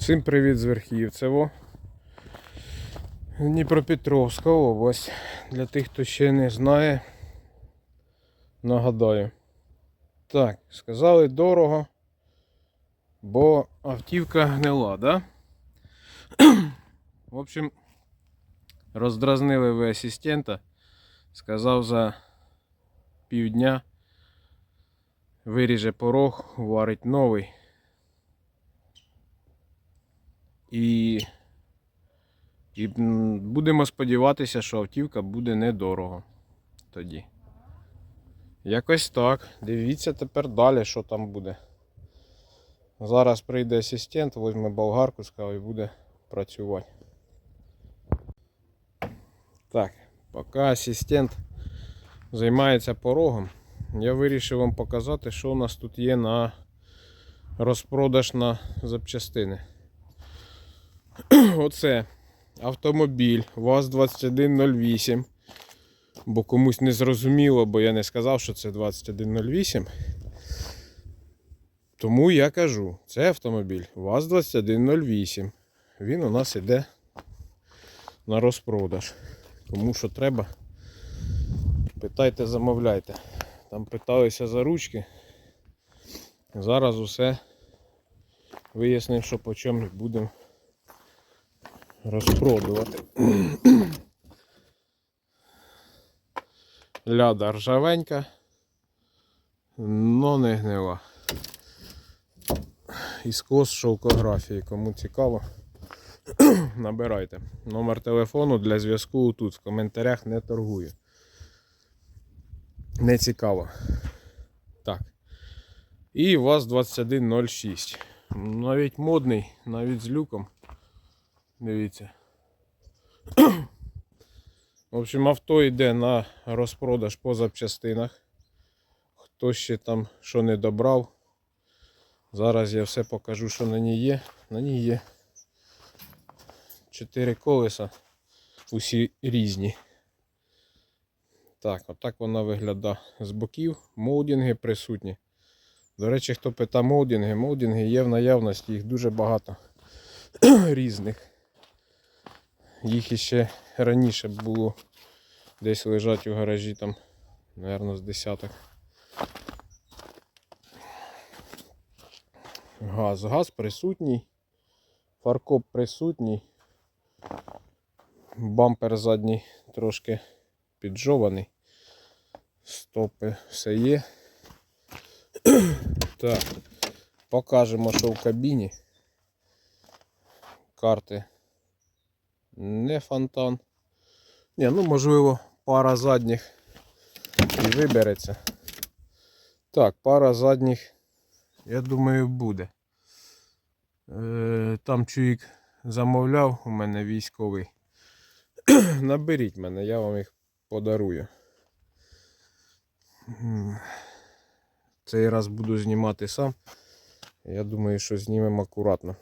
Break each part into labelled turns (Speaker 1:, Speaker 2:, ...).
Speaker 1: Всім привіт з Верхівцево. Дніпропетровська область. Для тих, хто ще не знає, нагадаю. Так, сказали дорого, бо автівка гнила, да? В общем, роздразнили ви асистента. Сказав за півдня виріже порог, варить новий. І, і будемо сподіватися, що автівка буде недорого тоді. Якось так. Дивіться тепер далі, що там буде. Зараз прийде асистент, візьме болгарку сказав, і буде працювати. Так, поки асистент займається порогом, я вирішив вам показати, що у нас тут є на розпродаж на запчастини. Оце автомобіль ВАЗ-2108. Бо комусь не зрозуміло, бо я не сказав, що це 2108. Тому я кажу, це автомобіль ВАЗ-2108. Він у нас іде на розпродаж. Кому що треба, питайте, замовляйте. Там питалися за ручки. Зараз усе вияснив, що по чому будемо розпродувати. Ляда ржавенька, но не гнила. Іскос шовкографії, кому цікаво, набирайте. Номер телефону для зв'язку тут в коментарях не торгую. Не цікаво. Так. І ВАЗ 2106. Навіть модний, навіть з люком. Дивіться. В общем, авто йде на розпродаж по запчастинах. Хто ще там що не добрав. Зараз я все покажу, що на ній є. На ній є 4 колеса. Усі різні. Так, отак вона виглядає з боків. Молдинги присутні. До речі, хто питає молдинги, молдинги є в наявності, їх дуже багато різних. Їх іще раніше було десь лежать у гаражі там, мабуть, з десяток. Газ. Газ присутній. Фаркоп присутній. Бампер задній трошки піджований. Стопи все є. Так, покажемо, що в кабіні. Карти не фонтан. Ні, ну можливо, пара задніх і вибереться. Так, пара задніх, я думаю, буде. Е, Там чоловік замовляв, у мене військовий. Наберіть мене, я вам їх подарую. Цей раз буду знімати сам. Я думаю, що знімемо акуратно.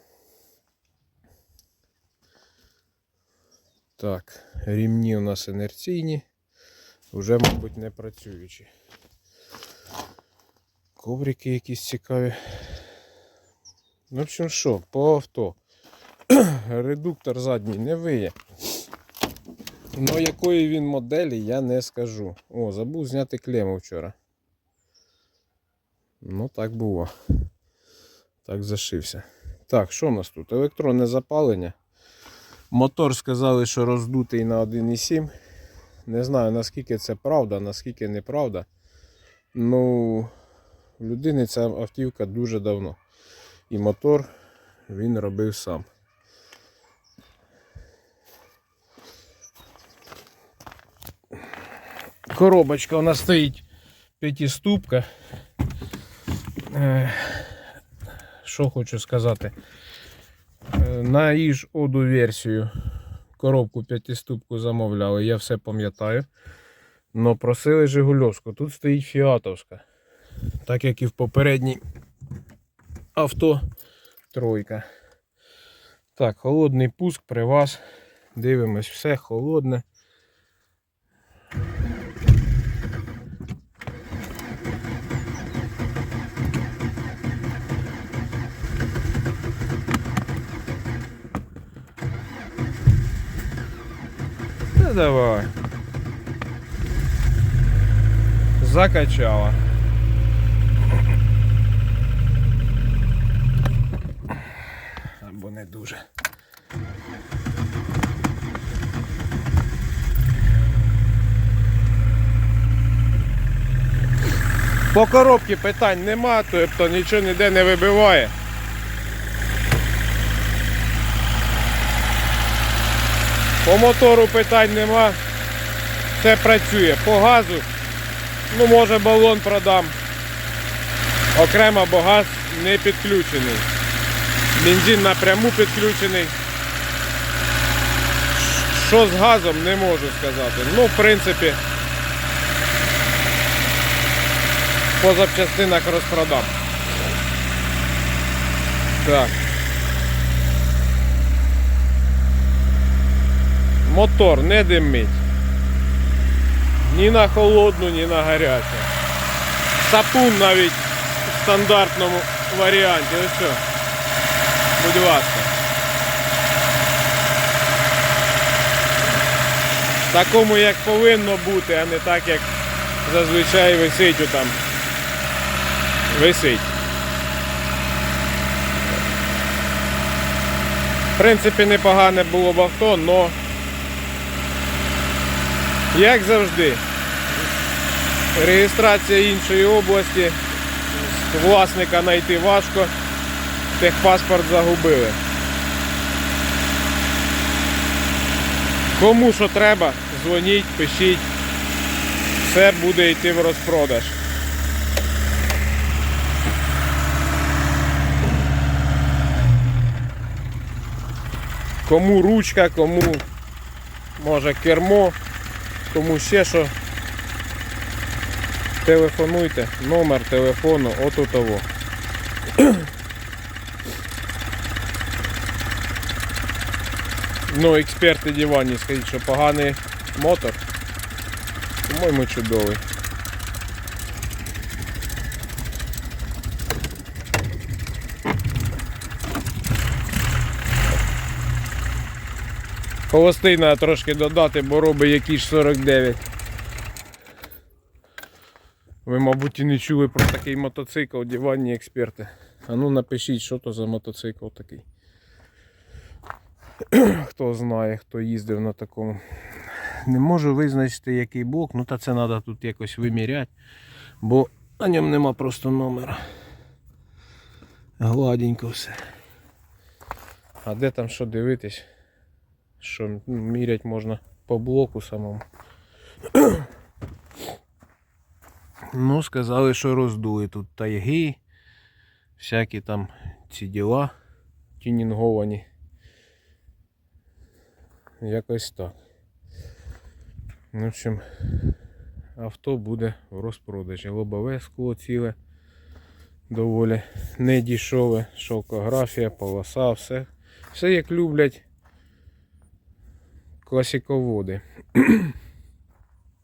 Speaker 1: Так, рівні у нас інерційні, вже, мабуть, не працюючі. Коврики якісь цікаві. Ну, в общем, що, по авто. Редуктор задній не виє. Ну, якої він моделі, я не скажу. О, забув зняти клему вчора. Ну, так було. Так зашився. Так, що у нас тут? Електронне запалення. Мотор сказали, що роздутий на 1,7. Не знаю наскільки це правда, наскільки неправда. Ну, в людини ця автівка дуже давно. І мотор він робив сам. Коробочка у нас стоїть п'ятиступка. Е, Що хочу сказати. На їж оду версію коробку п'ятиступку замовляли, я все пам'ятаю. Но просили Жигульовську. Тут стоїть Фіатовська. Так як і в попередній авто тройка. Так, холодний пуск при вас. Дивимось, все холодне. Ну, давай. Закачала. Або не дуже. По коробці питань нема, тобто нічого ніде не вибиває. По мотору питань нема. Все працює. По газу, ну може балон продам. Окремо, бо газ не підключений. Бензин напряму підключений. Що з газом, не можу сказати. Ну, в принципі, по запчастинах розпродам. Так. Мотор не димить. Ні на холодну, ні на гарячу. Сапун навіть в стандартному варіанті. Ось що. Будь ласка. Такому як повинно бути, а не так як зазвичай висить там. Висить. В принципі, непогане було б авто, но як завжди, реєстрація іншої області, власника знайти важко, техпаспорт загубили. Кому що треба, дзвоніть, пишіть, все буде йти в розпродаж. Кому ручка, кому може кермо, кому ще що. Телефонуйте, номер телефону от того. Ну, експерти дивані скажуть, що поганий мотор. По-моєму, чудовий. Холостий трошки додати, бо робить якісь 49. Ви, мабуть, і не чули про такий мотоцикл, диванні експерти. А ну напишіть, що то за мотоцикл такий. Хто знає, хто їздив на такому. Не можу визначити, який блок, ну та це треба тут якось виміряти, бо на ньому нема просто номера. Гладенько все. А де там що дивитись? Що ну, мірять можна по блоку самому. Ну, сказали, що роздули тут тайги, всякі там ці діла тюнінговані. Якось так. В общем, авто буде в розпродажі. Лобове скло ціле, доволі не дешеве, шовкографія, полоса, все. Все як люблять класиководи.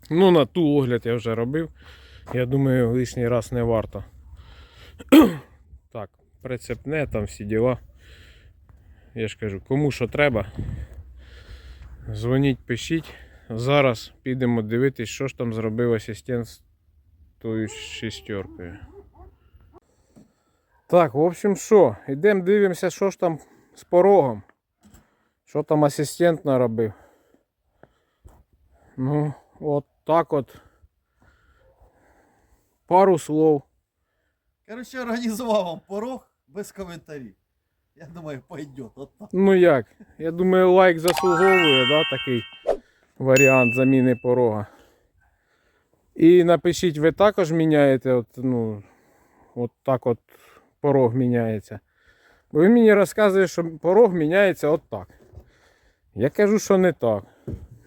Speaker 1: ну, на ту огляд я вже робив. Я думаю, лишній раз не варто. так, прицепне, там всі діла. Я ж кажу, кому що треба. Дзвоніть, пишіть. Зараз підемо дивитись, що ж там зробив асистент з тою шестеркою. Так, в общем, що, йдемо дивимося, що ж там з порогом. Що там асистент наробив. Ну, от так от. Пару слов.
Speaker 2: Короче, організував вам порог без коментарів. Я думаю, пойдет. От так.
Speaker 1: Ну як? Я думаю, лайк заслуговує, да, такий варіант заміни порога. І напишіть, ви також міняєте, от, ну, от так от порог міняється. Бо ви мені розказуєте, що порог міняється от так. Я кажу, що не так.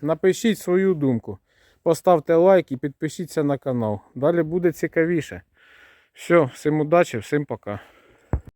Speaker 1: Напишіть свою думку. Поставте лайк і підпишіться на канал. Далі буде цікавіше. Все, всім удачі, всім пока.